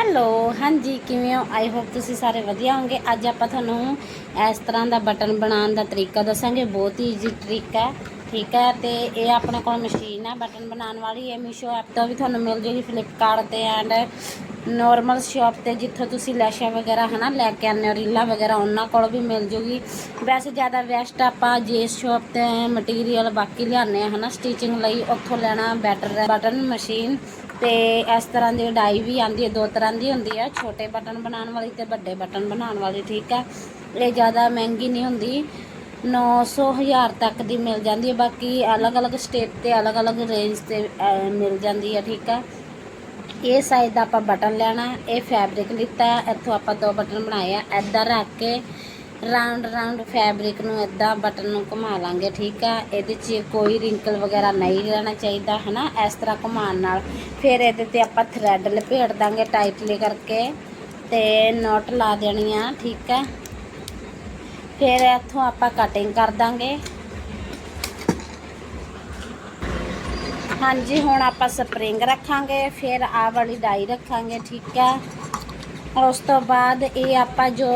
Hello, ਹਾਂਜੀ, ਕਿਵੇਂ ਹੋ? ਆਈ ਹੋਪ ਤੁਸੀਂ ਸਾਰੇ ਵਧੀਆ ਹੋਵੋਗੇ। ਅੱਜ ਆਪਾਂ ਤੁਹਾਨੂੰ ਇਸ ਤਰ੍ਹਾਂ ਦਾ ਬਟਨ ਬਣਾਉਣ ਦਾ ਤਰੀਕਾ ਦੱਸਾਂਗੇ। ਬਹੁਤ ਹੀ ਈਜ਼ੀ ਟ੍ਰਿਕ ਹੈ, ਠੀਕ ਹੈ? ਤੇ ਇਹ ਆਪਣੇ ਕੋਲ ਮਸ਼ੀਨ ਹੈ, ਬਟਨ ਬਣਾਉਣ ਵਾਲੀ। ਇਹ ਮੀਸ਼ੋ ਐਪ ਤੋਂ ਵੀ ਤੁਹਾਨੂੰ ਮਿਲ ਜੇਗੀ ਫਲਿੱਪਕਾਰਟ ਤੇ ਐਂਡ ਨਾਰਮਲ ਸ਼ਾਪ ਤੇ, ਜਿੱਥੋਂ ਤੁਸੀਂ ਲੈਸ਼ਾਂ ਵਗੈਰਾ, ਹਨਾ, ਲੈ ਕੇ ਆਉਂਦੇ ਹੋ, ਰੀਲਾਂ ਵਗੈਰਾ, ਉਹਨਾਂ ਕੋਲ ਵੀ ਮਿਲ ਜੂਗੀ। ਵੈਸੇ ਜ਼ਿਆਦਾ ਵੈਸਟ ਆਪਾਂ ਜੇਸ ਸ਼ਾਪ ਤੇ ਮਟੀਰੀਅਲ ਬਾਕੀ ਲਿਆਉਂਦੇ ਆ ਹਨਾ ਸਟਿਚਿੰਗ ਲਈ। ਉੱਥੋਂ ਲੈਣਾ ਬੈਟਰ ਹੈ, ਬਟਨ, ਮਸ਼ੀਨ। ਤੇ ਇਸ ਤਰ੍ਹਾਂ ਦੀ ਡਾਈ ਵੀ ਆਂਦੀ ਹੈ, ਦੋ ਤਰ੍ਹਾਂ ਦੀ ਹੁੰਦੀ ਹੈ। ਛੋਟੇ ਬਟਨ ਬਣਾਉਣ ਵਾਲੀ ਤੇ ਵੱਡੇ ਬਟਨ ਬਣਾਉਣ ਵਾਲੀ, ਠੀਕ ਹੈ? ਇਹ ਜ਼ਿਆਦਾ ਮਹਿੰਗੀ ਨਹੀਂ ਹੁੰਦੀ। 900 ਹਜ਼ਾਰ ਤੱਕ ਦੀ ਮਿਲ ਜਾਂਦੀ ਹੈ, ਬਾਕੀ ਅਲੱਗ-ਅਲੱਗ ਸਟੇਟ ਤੇ ਅਲੱਗ-ਅਲੱਗ ਰੇਂਜ ਤੇ ਮਿਲ ਜਾਂਦੀ ਹੈ, ਠੀਕ ਹੈ? ਇਹ ਸਾਈਜ਼ ਦਾ ਆਪਾਂ ਬਟਨ ਲੈਣਾ, ਇਹ ਫੈਬਰਿਕ ਲਿੱਤਾ ਇੱਥੋਂ ਆਪਾਂ ਦੋ ਬਟਨ ਬਣਾਏ ਆ। ਐਦਾਂ ਰੱਖ ਕੇ ਰਾਉਂਡ ਰਾਉਂਡ ਫੈਬਰਿਕ ਨੂੰ ਐਦਾਂ ਬਟਨ ਨੂੰ ਘੁਮਾ ਲਾਂਗੇ, ਠੀਕ ਆ? ਇਹਦੇ 'ਚ ਕੋਈ ਰਿੰਕਲ ਵਗੈਰਾ ਨਹੀਂ ਰਹਿਣਾ ਚਾਹੀਦਾ, ਹਨਾ? ਇਸ ਤਰ੍ਹਾਂ ਘੁਮਾਉਣ ਨਾਲ। ਫਿਰ ਇਹਦੇ ਤੇ ਆਪਾਂ ਥਰੈਡ ਲਪੇਟ ਦਾਂਗੇ ਟਾਈਟਲੀ ਕਰਕੇ ਤੇ ਨੋਟ ਲਾ ਦੇਣੀ ਆ, ਠੀਕ ਆ? ਫਿਰ ਇੱਥੋਂ ਆਪਾਂ ਕਟਿੰਗ ਕਰ ਦਾਂਗੇ। ਹਾਂਜੀ, ਹੁਣ ਆਪਾਂ ਸਪਰਿੰਗ ਰੱਖਾਂਗੇ, ਫਿਰ ਆਹ ਵਾਲੀ ਡਾਈ ਰੱਖਾਂਗੇ, ਠੀਕ ਹੈ ਉਸ ਤੋਂ ਬਾਅਦ ਇਹ ਆਪਾਂ ਜੋ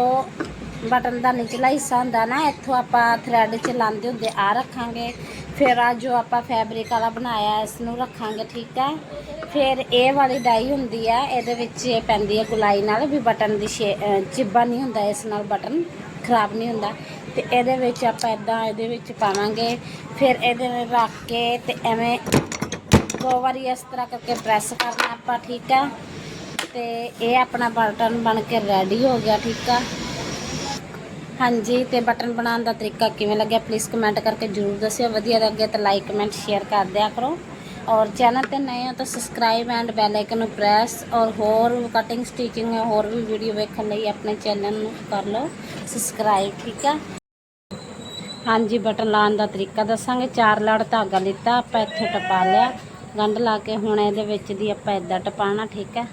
ਬਟਨ ਦਾ ਨਿਚਲਾ ਹਿੱਸਾ ਹੁੰਦਾ ਨਾ, ਇੱਥੋਂ ਆਪਾਂ ਥਰੈਡ ਚ ਲਾਉਂਦੇ ਹੁੰਦੇ ਆ ਰੱਖਾਂਗੇ। ਫਿਰ ਆ ਜੋ ਆਪਾਂ ਫੈਬਰਿਕ ਵਾਲਾ ਬਣਾਇਆ ਇਸ ਨੂੰ ਰੱਖਾਂਗੇ, ਠੀਕ ਹੈ ਫਿਰ ਇਹ ਵਾਲੀ ਡਾਈ ਹੁੰਦੀ ਆ, ਇਹਦੇ ਵਿੱਚ ਇਹ ਪੈਂਦੀ ਹੈ ਗੁਲਾਈ ਨਾਲ ਵੀ ਬਟਨ ਦੀ ਸ਼ੇ- ਅਹ, ਚਿੱਬਾ ਨਹੀਂ ਹੁੰਦਾ, ਇਸ ਨਾਲ ਬਟਨ ਖਰਾਬ ਨਹੀਂ ਹੁੰਦਾ। ਤੇ ਇਹਦੇ ਵਿੱਚ ਆਪਾਂ ਇਦਾਂ ਇਹਦੇ ਵਿੱਚ ਪਾਵਾਂਗੇ। ਫਿਰ ਇਹਦੇ ਵਿੱਚ ਰੱਖ ਕੇ ਤੇ ਐਵੇਂ ਦੋ ਵਾਰੀ ਇਸ ਤਰ੍ਹਾਂ ਕਰਕੇ ਪ੍ਰੈਸ ਕਰਨਾ ਆਪਾਂ, ਠੀਕ ਆ? ਤੇ ਇਹ ਆਪਣਾ ਬਟਨ ਬਣ ਕੇ ਰੈਡੀ ਹੋ ਗਿਆ, ਠੀਕ ਆ? ਹਾਂਜੀ, ਤੇ ਬਟਨ ਬਣਾਉਣ ਦਾ ਤਰੀਕਾ ਕਿਵੇਂ ਲੱਗਿਆ? ਪਲੀਜ਼ ਕਮੈਂਟ ਕਰਕੇ ਜਰੂਰ ਦੱਸਿਓ। ਵਧੀਆ ਲੱਗਿਆ ਤਾਂ ਲਾਈਕ ਕਮੈਂਟ ਸ਼ੇਅਰ ਕਰ ਦਿਆ ਕਰੋ। ਔਰ ਚੈਨਲ ਤੇ ਨਏ ਹੋ ਤਾਂ ਸਬਸਕ੍ਰਾਈਬ ਐਂਡ ਬੈਲ ਆਈਕਨ ਨੂੰ ਪ੍ਰੈਸ ਔਰ ਹੋਰ ਕਟਿੰਗ ਸਟਿਚਿੰਗ ਹੋਰ ਵੀ ਵੀਡੀਓ ਵੇਖਣ ਲਈ ਆਪਣੇ ਚੈਨਲ ਨੂੰ ਕਰ ਲਓ। ਸਬਸਕ੍ਰਾਈਬ ਠੀਕ ਆ? ਹਾਂਜੀ, ਬਟਨ ਲਾਉਣ ਦਾ ਤਰੀਕਾ ਦੱਸਾਂਗੇ। ਚਾਰ ਲੜ ਧਾਗਾ ਲਿੱਤਾ, ਆਪਾਂ ਇੱਥੇ ਟਪਾ ਲਿਆ। ਗੰਢ ਲਾ ਕੇ ਹੁਣ ਇਹਦੇ ਵਿੱਚ ਦੀ ਆਪਾਂ ਇਦਾਂ ਟਪਾਣਾ ਠੀਕ ਹੈ